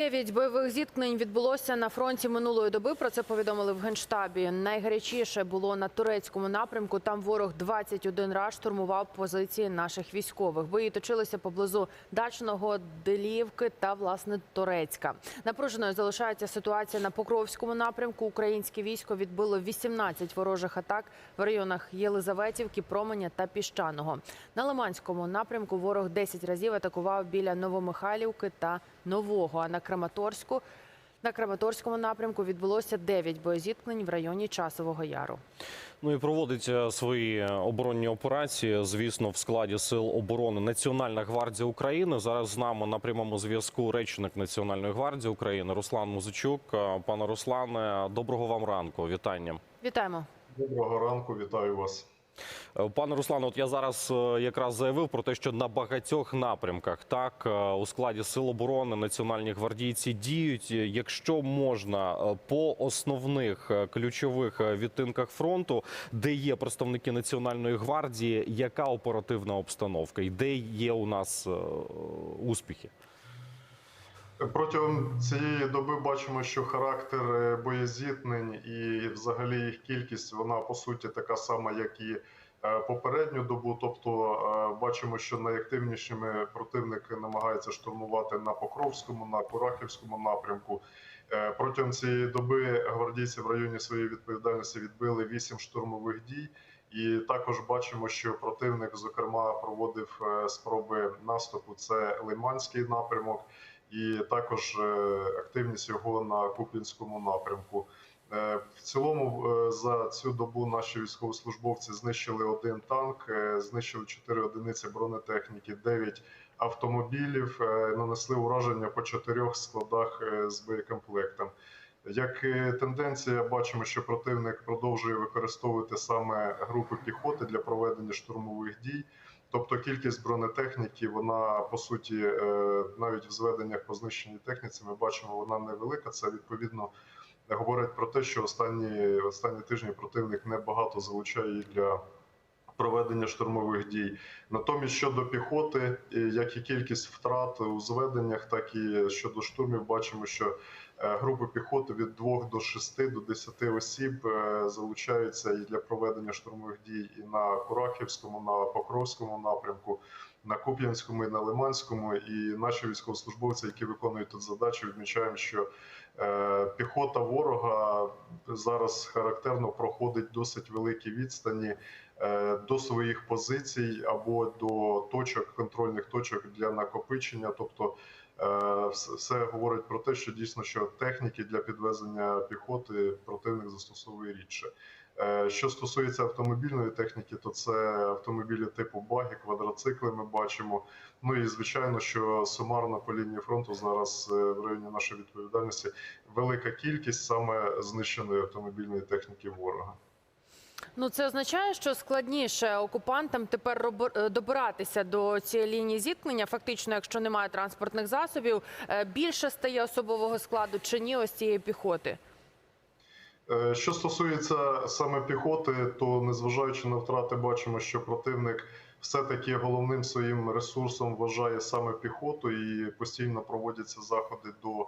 Дев'ять бойових зіткнень відбулося на фронті минулої доби. Про це повідомили в генштабі. Найгарячіше було на турецькому напрямку. Там ворог 21 раз штурмував позиції наших військових. Бої точилися поблизу дачного Делівки та власне Торецька. Напруженою залишається ситуація на Покровському напрямку. Українське військо відбило 18 ворожих атак в районах Єлизаветівки, Променя та Піщаного. На Лиманському напрямку ворог 10 разів атакував біля Новомихайлівки та Нового. А на Краматорську на Краматорському напрямку відбулося 9 боєзіткнень в районі Часового Яру. Ну і проводить е, свої оборонні операції, звісно, в складі сил оборони Національна гвардія України. Зараз з нами на прямому зв'язку речник Національної гвардії України Руслан Музичук. Пане Руслане, доброго вам ранку. Вітання. Вітаємо. Доброго ранку, вітаю вас. Е, Пане Руслане, от я зараз е, якраз заявив про те, що на багатьох напрямках так е, у складі сил оборони національні гвардійці діють. Якщо можна по основних ключових відтинках фронту, де є представники національної гвардії, яка оперативна обстановка і де є у нас успіхи? Протягом цієї доби бачимо, що характер е, боєзіткнень і взагалі їх кількість вона по суті така сама, як і е, попередню добу. Тобто е, бачимо, що найактивнішими противник намагається штурмувати на Покровському, на Курахівському напрямку. Протягом цієї доби гвардійці в районі своєї відповідальності відбили 8 штурмових дій. І також бачимо, що противник, зокрема, проводив спроби наступу. Це Лиманський напрямок, і також е, активність його на Куп'янському напрямку. Е, В цілому е, за цю добу наші військовослужбовці знищили один танк, знищили 4 одиниці бронетехніки, 9 автомобілів, нанесли ураження по чотирьох складах з боєкомплектом. Як тенденція, бачимо, що противник продовжує використовувати саме групи піхоти для проведення штурмових дій. Тобто кількість бронетехніки, вона по суті, е, навіть в зведеннях по знищеній техніці, ми бачимо, вона невелика. Це відповідно говорить про те, що останні останні тижні противник небагато залучає для проведення штурмових дій. Натомість щодо піхоти, як і кількість втрат у зведеннях, так і щодо штурмів, бачимо, що групи піхоти від 2 до 6 до 10 осіб е, залучаються і для проведення штурмових дій і на Курахівському, на Покровському напрямку, на Куп'янському і на Лиманському. І наші військовослужбовці, які виконують тут задачі, відмічаємо, що е, піхота ворога зараз характерно проходить досить великі відстані е, до своїх позицій або до точок контрольних точок для накопичення, тобто. Е, вс- Все говорить про те, що дійсно що техніки для підвезення піхоти противник застосовує рідше. Е, Що стосується автомобільної техніки, то це автомобілі типу баги, квадроцикли. Ми бачимо. Ну і звичайно, що сумарно по лінії фронту зараз е, в районі нашої відповідальності велика кількість саме знищеної автомобільної техніки ворога. Ну це означає, що складніше окупантам тепер е, добиратися до цієї лінії зіткнення. Фактично, якщо немає транспортних засобів, е, більше стає особового складу чи ні ось цієї піхоти. Е, Що стосується саме піхоти, то незважаючи на втрати, бачимо, що противник все-таки головним своїм ресурсом вважає саме піхоту, і постійно проводяться заходи до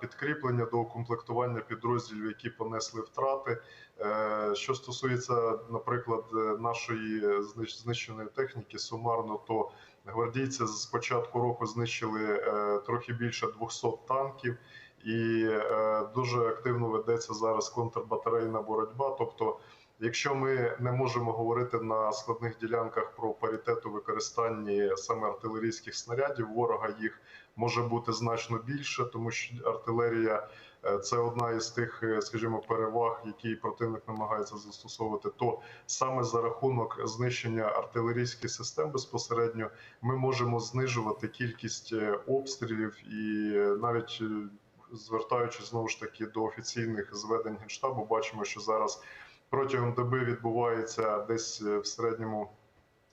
підкріплення, до укомплектування підрозділів, які понесли втрати. Е, Що стосується, наприклад, е, нашої знищеної техніки, сумарно, то гвардійці з початку року знищили е, трохи більше 200 танків і е, дуже активно ведеться зараз контрбатарейна боротьба. Тобто, якщо ми не можемо говорити на складних ділянках про паритет у використанні саме артилерійських снарядів, ворога їх може бути значно більше, тому що артилерія е, це одна із тих, е, скажімо, переваг, які противник намагається застосовувати. То саме за рахунок знищення артилерійських систем безпосередньо ми можемо знижувати кількість е, обстрілів і навіть звертаючись знову ж таки до офіційних зведень генштабу, бачимо, що зараз протягом доби відбувається десь е, в середньому.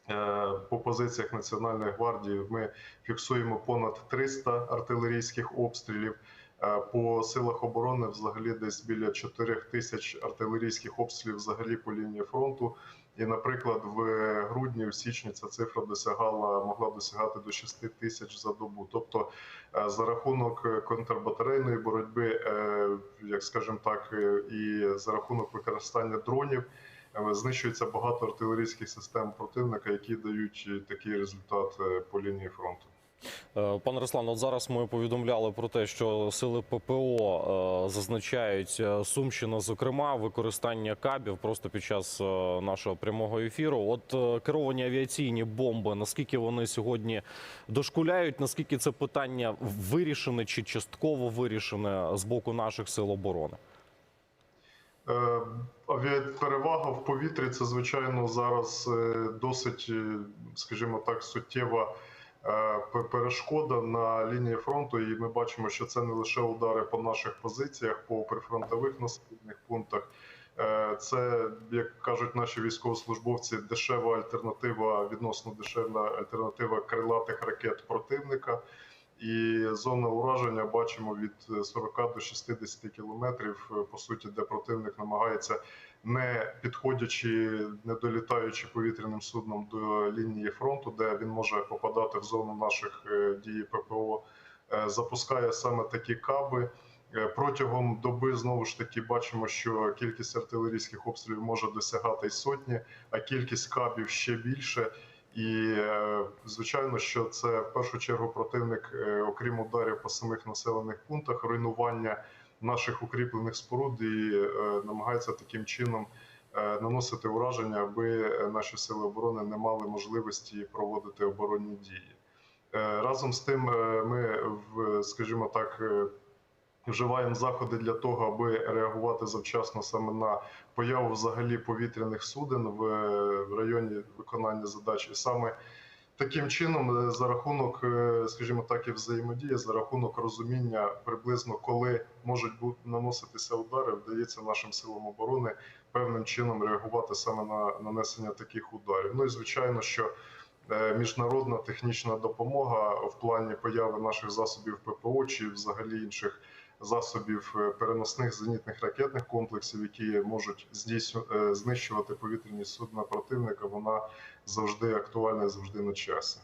е, По позиціях Національної гвардії ми фіксуємо понад 300 артилерійських обстрілів. Е, По силах оборони взагалі десь біля 4 тисяч артилерійських обстрілів взагалі по лінії фронту. І, наприклад, в грудні, в січні ця цифра досягала, могла досягати до 6 тисяч за добу. Тобто, е, за рахунок контрбатарейної боротьби, е, як скажімо так, і за рахунок використання дронів. Знищується багато артилерійських систем противника, які дають такий результат по лінії фронту. Е, Пане Руслан, от зараз ми повідомляли про те, що сили ППО е, зазначають е, Сумщина, зокрема, використання кабів просто під час нашого прямого ефіру. От керовані авіаційні бомби, наскільки вони сьогодні дошкуляють, наскільки це питання вирішене чи частково вирішене з боку наших сил оборони? Авіаперевага в повітрі це, звичайно, зараз досить, скажімо так, суттєва перешкода на лінії фронту. І ми бачимо, що це не лише удари по наших позиціях, по прифронтових населених пунктах. Е, Це, як кажуть наші військовослужбовці, дешева альтернатива, відносно дешевна альтернатива крилатих ракет противника. І зона ураження бачимо від 40 до 60 кілометрів, по суті, де противник намагається, не підходячи, не долітаючи повітряним судном до лінії фронту, де він може попадати в зону наших е, дій ППО, е, запускає саме такі каби. Е, Протягом доби знову ж таки бачимо, що кількість артилерійських обстрілів може досягати й сотні, а кількість кабів ще більше. І е, звичайно, що це в першу чергу противник, е, окрім ударів по самих населених пунктах, руйнування наших укріплених споруд і е, намагається таким чином наносити ураження, аби наші сили оборони не мали можливості проводити оборонні дії. Разом з тим, ми в, скажімо так. Вживаємо заходи для того, аби реагувати завчасно саме на появу взагалі повітряних суден в е, районі виконання задач. І саме таким чином, е, за рахунок, е, скажімо так, і взаємодії, за рахунок розуміння приблизно, коли можуть бути наноситися удари, вдається нашим силам оборони певним чином реагувати саме на нанесення таких ударів. Ну і звичайно, що міжнародна технічна допомога в плані появи наших засобів ППО чи взагалі інших засобів е, переносних зенітних ракетних комплексів, які можуть е, знищувати повітряні судна противника, вона завжди актуальна і завжди на часі.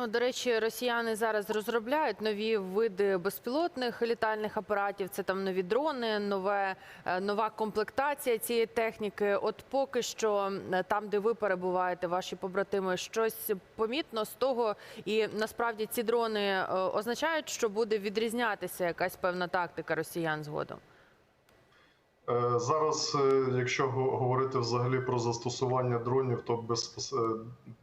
Ну, до речі, росіяни зараз розробляють нові види безпілотних літальних апаратів. Це там нові дрони, нове е, нова комплектація цієї техніки. От поки що е, там, де ви перебуваєте, ваші побратими, щось помітно з того, і насправді ці дрони е, означають, що буде відрізнятися якась певна тактика росіян згодом. Е, Зараз, е, якщо го- говорити взагалі про застосування дронів, то без,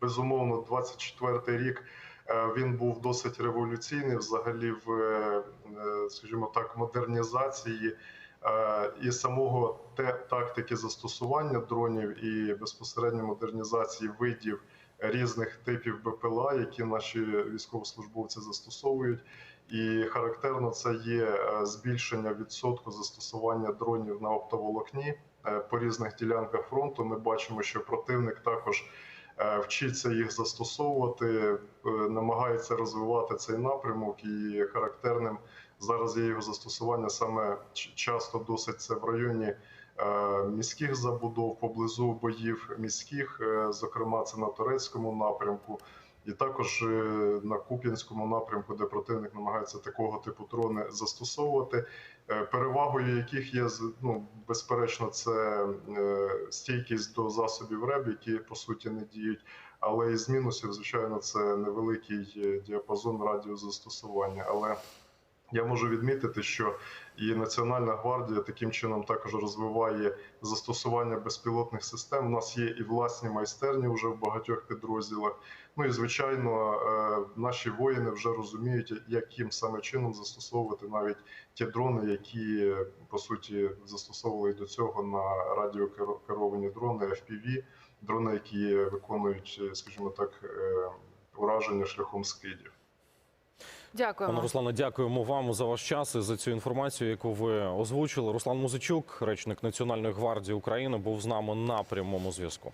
безумовно 24-й рік е, він був досить революційний взагалі в, е, е, скажімо так, модернізації е, і самого те тактики застосування дронів і безпосередньо модернізації видів різних типів БПЛА, які наші військовослужбовці застосовують. І характерно це є е, збільшення відсотку застосування дронів на оптоволокні е, по різних ділянках фронту. Ми бачимо, що противник також е, вчиться їх застосовувати, намагається розвивати цей напрямок. І характерним зараз є його застосування саме часто досить це в районі міських забудов, поблизу боїв міських, зокрема це на турецькому напрямку. І також е, на Куп'янському напрямку, де противник намагається такого типу дрони застосовувати, Е, перевагою яких є ну, безперечно, це е, стійкість до засобів РЕБ, які по суті не діють. Але із мінусів, звичайно, це невеликий діапазон радіозастосування. Але я можу відмітити, що і Національна гвардія таким чином також розвиває застосування безпілотних систем. У нас є і власні майстерні вже в багатьох підрозділах. Ну і звичайно, е, наші воїни вже розуміють, яким саме чином застосовувати навіть ті дрони, які по суті застосовували до цього на радіокеровані дрони, FPV, дрони, які виконують, скажімо так, е, ураження шляхом скидів. Дякуємо. Пане Руслане, дякуємо вам за ваш час і за цю інформацію, яку ви озвучили. Руслан Музичук, речник Національної гвардії України, був з нами на прямому зв'язку.